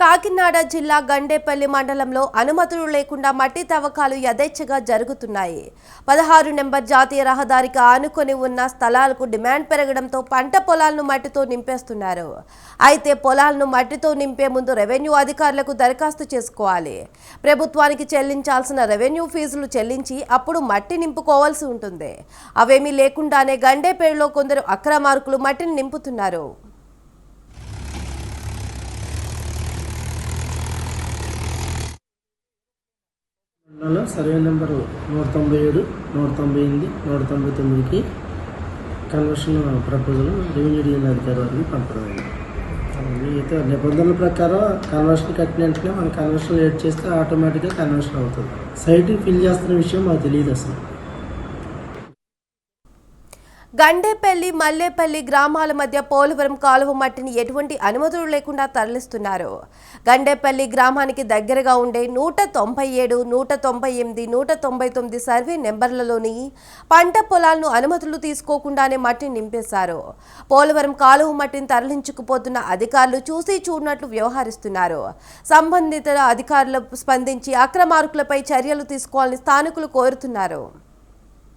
కాకినాడ జిల్లా గండేపల్లి మండలంలో అనుమతులు లేకుండా మట్టి తవ్వకాలు యథేచ్ఛగా జరుగుతున్నాయి. పదహారు నెంబర్ జాతీయ రహదారికి ఆనుకొని ఉన్న స్థలాలకు డిమాండ్ పెరగడంతో పంట పొలాలను మట్టితో నింపేస్తున్నారు. అయితే పొలాలను మట్టితో నింపే ముందు రెవెన్యూ అధికారులకు దరఖాస్తు చేసుకోవాలి. ప్రభుత్వానికి చెల్లించాల్సిన రెవెన్యూ ఫీజులు చెల్లించి అప్పుడు మట్టి నింపుకోవాల్సి ఉంటుంది. అవేమీ లేకుండానే గండేపేటలో కొందరు అక్రమార్కులు మట్టిని నింపుతున్నారు. మండలంలో సర్వే నెంబరు నూట తొంభై ఏడు నూట తొంభై ఎనిమిది నూట తొంభై తొమ్మిదికి కన్వర్షన్ ప్రపోజల్ రెవెన్యూ డివిజన్ అధికారి వారికి పంపడమైంది అయితే నిబంధనల ప్రకారం కన్వర్షన్ కట్టిన వెంటనే మనం కన్వర్షన్ లేట్ చేస్తే ఆటోమేటిక్గా కన్వర్షన్ అవుతుంది. సైట్ ఫిల్ చేస్తున్న విషయం మాకు తెలియదు అసలు. గండేపల్లి మల్లేపల్లి గ్రామాల మధ్య పోలవరం కాలువ మట్టిని ఎటువంటి అనుమతులు లేకుండా తరలిస్తున్నారు. గండేపల్లి గ్రామానికి దగ్గరగా ఉండే నూట తొంభై ఏడు నూట తొంభై ఎనిమిది నూట తొంభై తొమ్మిది సర్వే నెంబర్లలోని పంట పొలాలను అనుమతులు తీసుకోకుండానే మట్టిని నింపేశారు. పోలవరం కాలువ మట్టిని తరలించుకుపోతున్న అధికారులు చూసి చూడనట్లు వ్యవహరిస్తున్నారు. సంబంధిత అధికారులు స్పందించి అక్రమార్కులపై చర్యలు తీసుకోవాలని స్థానికులు కోరుతున్నారు.